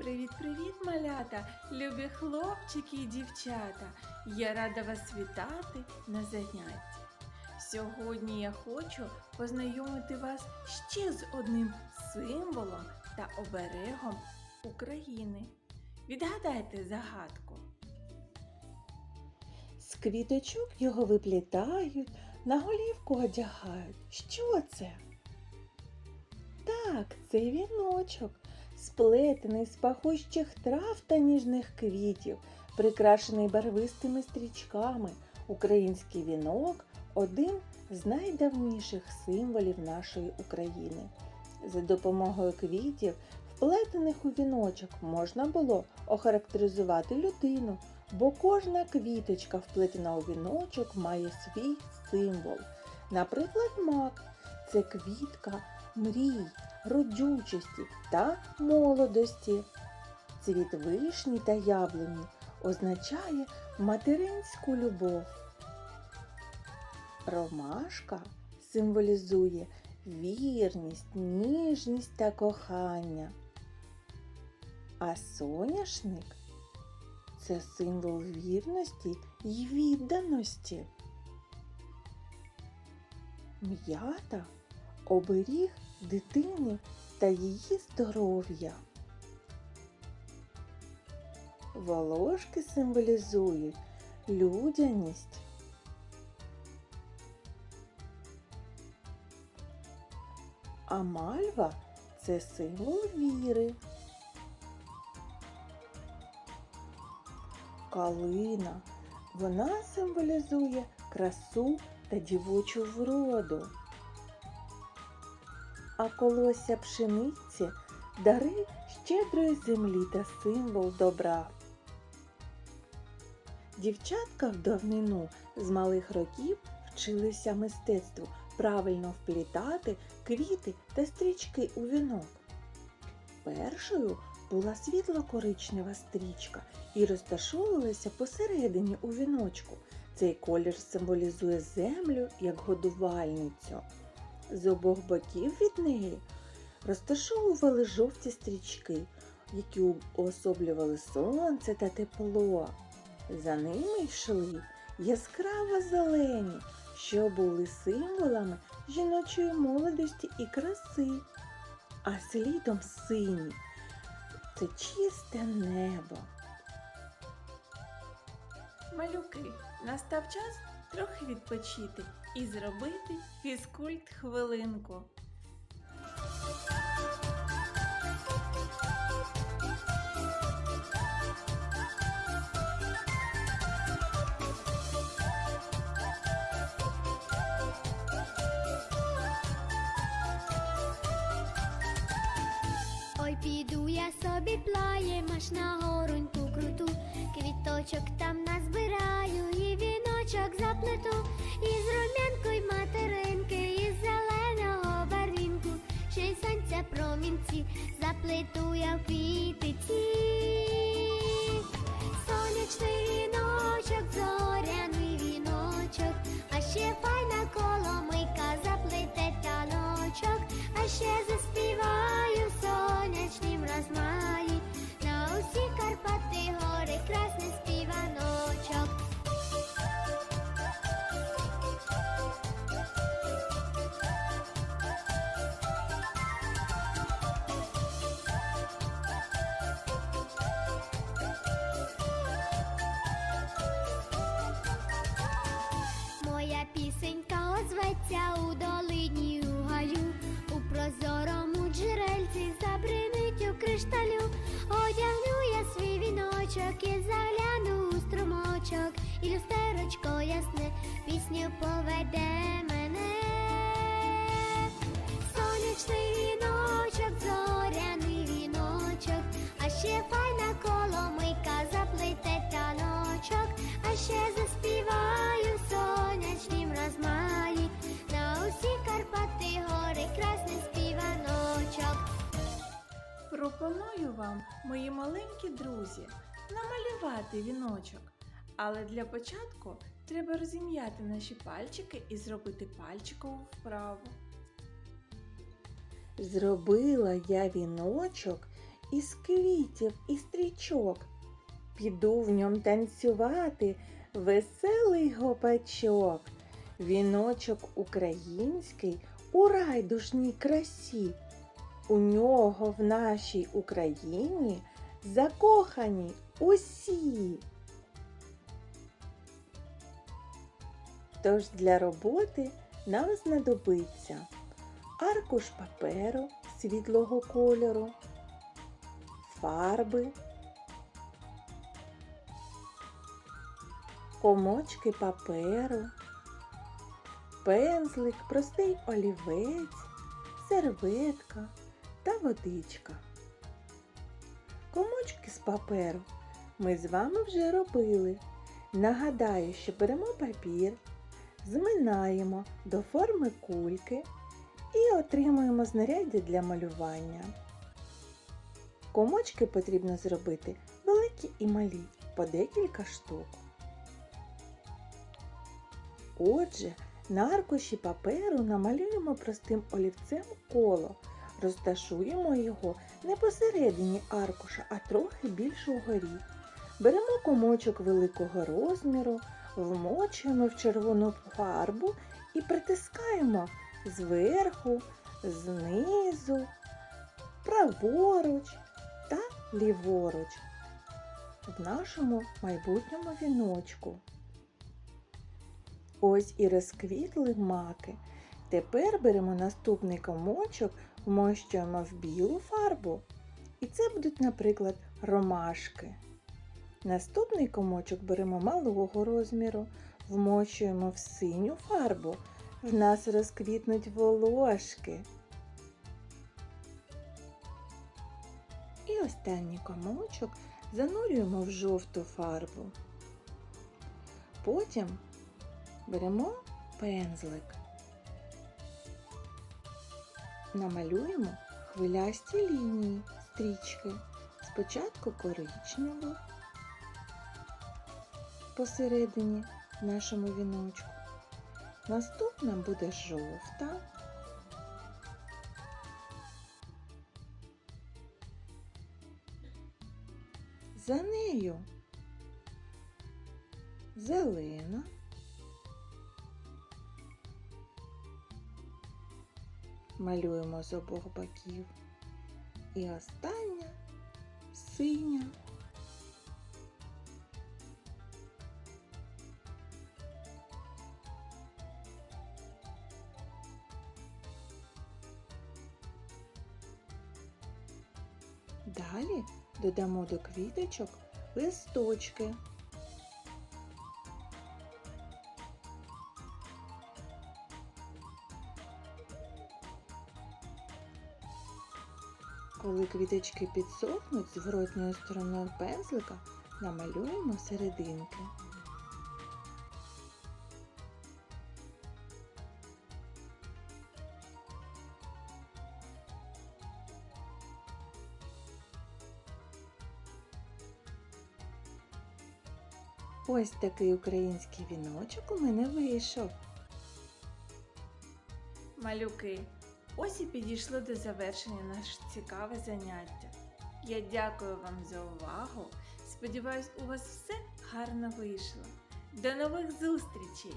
Привіт-привіт, малята, любі хлопчики і дівчата. Я рада вас вітати на занятті. Сьогодні я хочу познайомити вас ще з одним символом та оберегом України. Відгадайте загадку. З квіточок його виплітають, на голівку одягають. Що це? Так, це віночок, сплетений з пахущих трав та ніжних квітів, прикрашений барвистими стрічками. Український вінок один з найдавніших символів нашої України. За допомогою квітів, вплетених у віночок, можна було охарактеризувати людину, бо кожна квіточка, вплетена у віночок, має свій символ. Наприклад, мак це квітка мрій, родючості та молодості. Цвіт вишні та яблуні означає материнську любов. Ромашка символізує вірність, ніжність та кохання. А соняшник це символ вірності й відданості. М'ята оберіг дитини та її здоров'я. Волошки символізують людяність. А мальва це символ віри. Калина. Вона символізує красу та дівочу вроду. А колося пшениці дари щедрої землі та символ добра. Дівчатка в давнину з малих років вчилися мистецтву правильно вплітати квіти та стрічки у вінок. Першою була світло-коричнева стрічка і розташовувалася посередині у віночку. Цей колір символізує землю як годувальницю. З обох боків від неї розташовували жовті стрічки, які уособлювали сонце та тепло. За ними йшли яскраво зелені, що були символами жіночої молодості і краси, а слідом сині це чисте небо. Малюки, настав час трохи відпочити і зробити фізкульт хвилинку. Ой, піду я собі плаєм аж на гороньку круту, квіточок там назбираю промінці, заплету я в квітиці. Сонячний озветься у долині у гаю, у прозорому джерельці забримить у кришталю, одягну я свій віночок і загляну у струмочок, і люстерочко ясне пісню поведе вам, мої маленькі друзі, намалювати віночок. Але для початку треба розім'яти наші пальчики і зробити пальчикову вправу. Зробила я віночок із квітів і стрічок. Піду в ньом танцювати веселий гопачок. Віночок український у райдужній красі. У нього в нашій Україні закохані усі. Тож для роботи нам знадобиться аркуш паперу світлого кольору, фарби, комочки паперу, пензлик, простий олівець, серветка водичка. Комочки з паперу ми з вами вже робили. Нагадаю, що беремо папір, зминаємо до форми кульки і отримуємо знаряддя для малювання. Комочки потрібно зробити великі і малі, по декілька штук. Отже, на аркуші паперу намалюємо простим олівцем коло, розташуємо його не посередині аркуша, а трохи більш угорі. Беремо комочок великого розміру, вмочуємо в червону фарбу і притискаємо зверху, знизу, праворуч та ліворуч в нашому майбутньому віночку. Ось і розквітли маки. Тепер беремо наступний комочок, вмощуємо в білу фарбу. І це будуть, наприклад, ромашки. Наступний комочок беремо малого розміру, вмощуємо в синю фарбу. В нас розквітнуть волошки. І останній комочок занурюємо в жовту фарбу. Потім беремо пензлик, намалюємо хвилясті лінії стрічки. Спочатку коричневу посередині нашому віночку. Наступна буде жовта. За нею зелена. Малюємо з обох боків. І остання синя. Далі додамо до квіточок листочки. Коли квіточки підсохнуть, зворотньою стороною пензлика намалюємо серединки. Ось такий український віночок у мене вийшов. Малюки, ось і підійшло до завершення наше цікаве заняття. Я дякую вам за увагу. Сподіваюсь, у вас все гарно вийшло. До нових зустрічей!